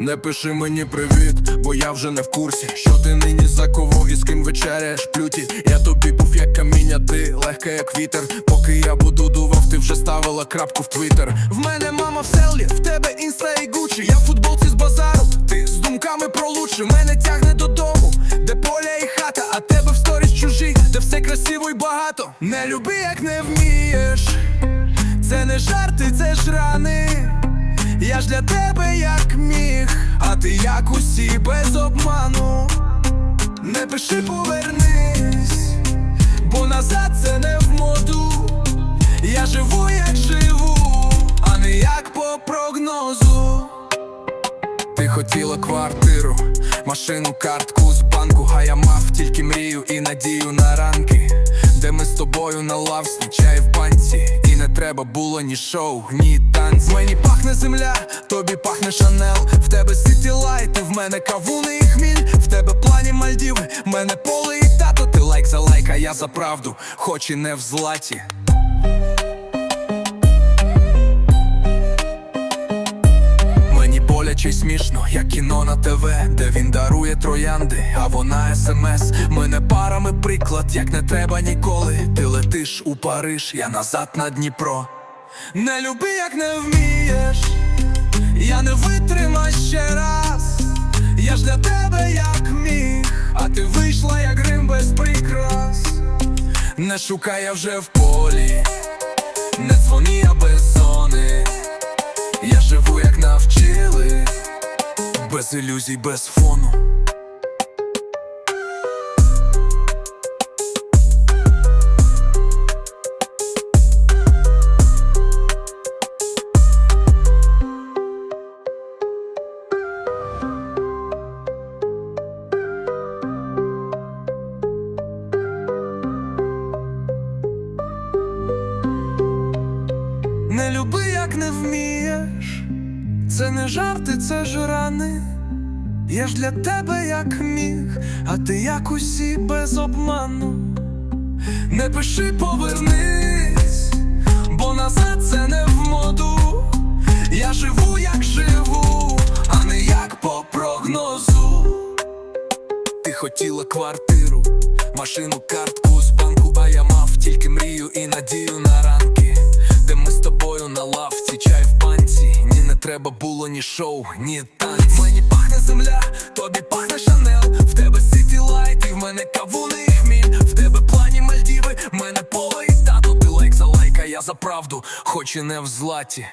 Не пиши мені привіт, бо я вже не в курсі. Що ти нині за кого і з ким вечеряєш плюті. Я тобі був як каміння, ти легка, як вітер. Поки я буду дував, ти вже ставила крапку в твіттер. В мене мама в селі, в тебе інста і гучі. Я в футболці з базару, ти з думками про лучше. Мене тягне додому, де поля і хата, а тебе в сторіс чужі, де все красиво і багато. Не люби, як не вмієш. Це не жарти, це ж рани. Я ж для тебе як міг, а ти як усі без обману. Не пиши повернись, бо назад це не в моду. Я живу, як живу, а не як по прогнозу. Ти хотіла квартиру, машину, картку з банку, а я мав тільки мрію і надію на ранки, де ми з тобою на лавсні, чай в банці, треба було ні шоу, ні танці. Мені пахне земля, тобі пахне шанел. В тебе сіті лайти, в мене кавуни і хміль, в тебе плані Мальдіви, в мене поле і тато. Ти лайк за лайк, а я за правду, хоч і не в златі. Й смішно, як кіно на ТВ, де він дарує троянди, а вона смс. Ми не парами приклад, як не треба ніколи. Ти летиш у Париж, я назад на Дніпро. Не люби, як не вмієш, я не витримаю ще раз. Я ж для тебе як міг, а ти вийшла, як грим без прикрас. Не шукай я вже в полі, не дзвони без ілюзій, без фону. Не люби, як не вмієш. Це не жарти, це ж рани. Я ж для тебе як міг, а ти як усі без обману. Не пиши повернись, бо назад це не в моду. Я живу, як живу, а не як по прогнозу. Ти хотіла квартиру, машину, картку з банку, а я мав тільки мрію і надію на ранки, треба було ні шоу, ні танць Мені пахне земля, тобі пахне шанел. В тебе сіті лайт, і в мене кавуни і хміль. В тебе плані Мальдіви, в мене поле і тато. Ти лайк за лайка, я за правду, хоч і не в златі.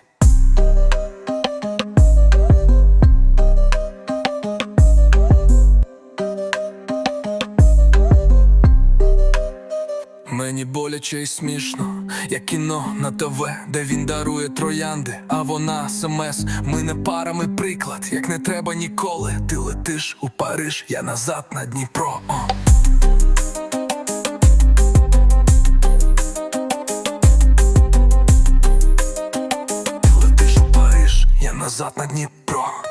Мені боляче й смішно, як кіно на ТВ, де він дарує троянди, а вона смс. Ми не парами приклад, як не треба ніколи. Ти летиш у Париж, я назад на Дніпро. О. Ти летиш у Париж, я назад на Дніпро.